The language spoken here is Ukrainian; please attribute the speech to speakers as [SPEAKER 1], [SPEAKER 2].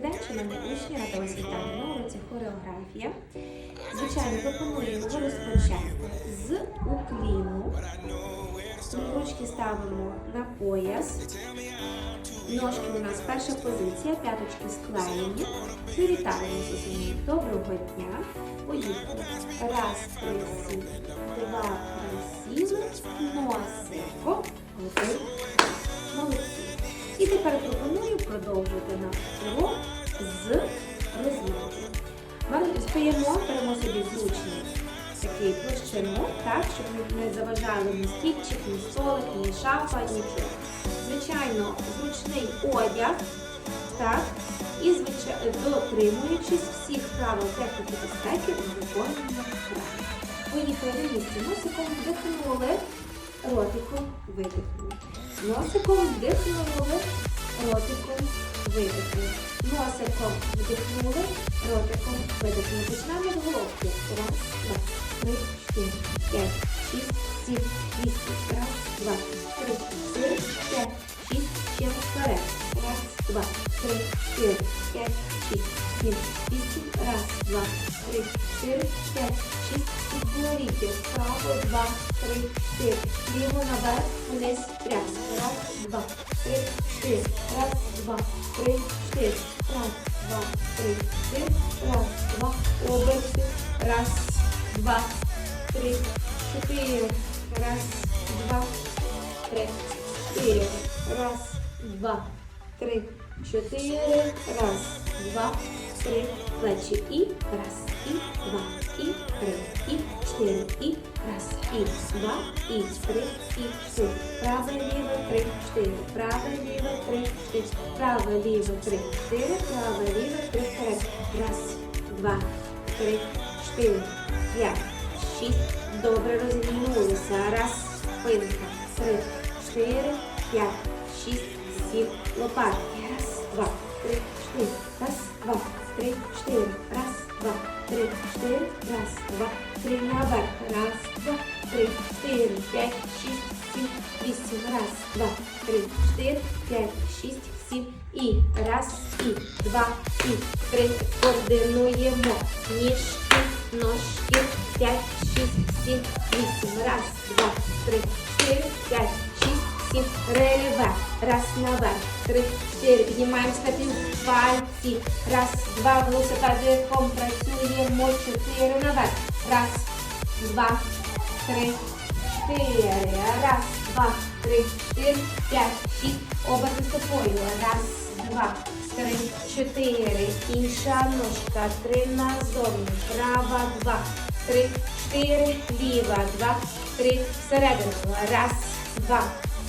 [SPEAKER 1] день, шановні учні, рада вас вітати на уроці хореографія. Звичайно, пропонуємо розпочати з укліну. Ручки ставимо на пояс. Ножки у нас перша позиція, п'яточки склеєні. Привітаємося з. Доброго дня. Поїхали. Раз, присів, два, присів, носико, один. Молодці. І тепер пропоную продовжити наш урок з. Ми стоїмо, беремо собі зручний такий площину, так, щоб не- заважали ні стільчик, ні столик, ні шафа, нічого. Звичайно, зручний одяг, так, і звичайно, дотримуючись всіх правил техніки безпеки у виконанні. Поїхали на місце. Носиком вдихнули, ротиком видихнули. Носиком вдихнули, ротиком видихнули. Носиком вдихнули, ротиком видихнули. Починаємо з головки. Раз, два, три, чотири, п'ять, шість, сім, вісім. Раз, два, три, чотири, п'ять, шість, ще вперед. Раз, два, три, чотири, п'ять, шість, сім, вісім. Раз, два, три, чотири, п'ять, шість. Підборіддя. Вправо, два, три, чотири. Ліво наверх, вниз, прямо. Раз, два, три, чотири. Раз, два, три, чотири. Раз, два, три, чотири. Раз, два, оберти. Раз, два, три, чотири. Раз, два, три, чотири. Раз, два, три, чотири. Раз, два, три. Плечі. І раз, і два, і три, і чотири, і раз, і два, і три, і чотири. Праве, ліве, три, чотири. Праве, ліве, три, чотири. Праве, ліве, три, чотири. Праве, ліве, три, вперед. Раз, два, три, чотири, п'ять, шість. Добре розмінулися. Раз, спинка. Три, чотири, п'ять, шість, сім. Лопатки. Раз, два, три, чотири. Раз, два, три, чотири. Раз, два, три, чотири. Раз, два, три. Наверх. Раз, два, три, чотири, п'ять, шість, сім, вісім. Раз, два, три, чотири, п'ять, шість, сім. І раз, і два, і три. Координуємо. Ніжки, ножки. П'ять, шість, сім, вісім. Раз, два, три, чотири, п'ять, сім. Рельєф. Раз, наверх. Три, чотири. Піднімаємося на пів пальці. Раз, два. Велосипедиком працюємо. Чотири наверх. Раз, два, три, чотири. Раз, два, три, чотири, п'ять, шість. Оберти стопою. Раз, два, три, чотири. Інша ножка. Три назовні. Права, два, три, чотири. Ліва, два, три. Всередину. Раз, два,